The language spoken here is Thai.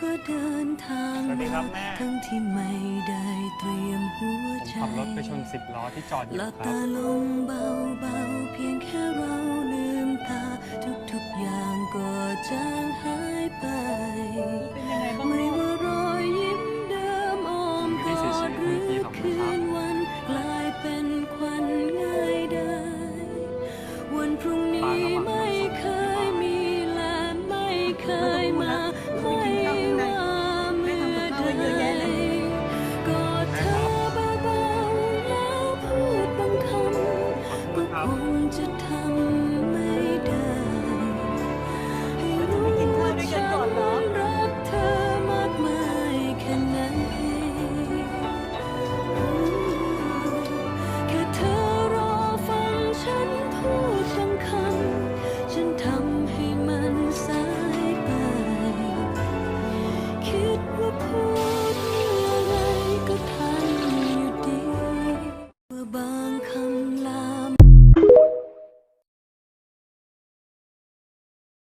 ก็เดินทางสวัสดีครับแม่ ทั้งที่ไม่ได้เตรียมหัวผมใจ ขับรถไปชนสิบล้อที่จอดอยู่ครับ บตาลงเบาๆ เพียงแค่เราลืมตา ทุกๆอย่างก็จางหายไป ไม่ว่ารอยยิ้มเดิมอมกอดหรือคืนวันกลายเป็นควันง่ายได้ วันพรุ่งนี้ไม่ จะทำไม่ได้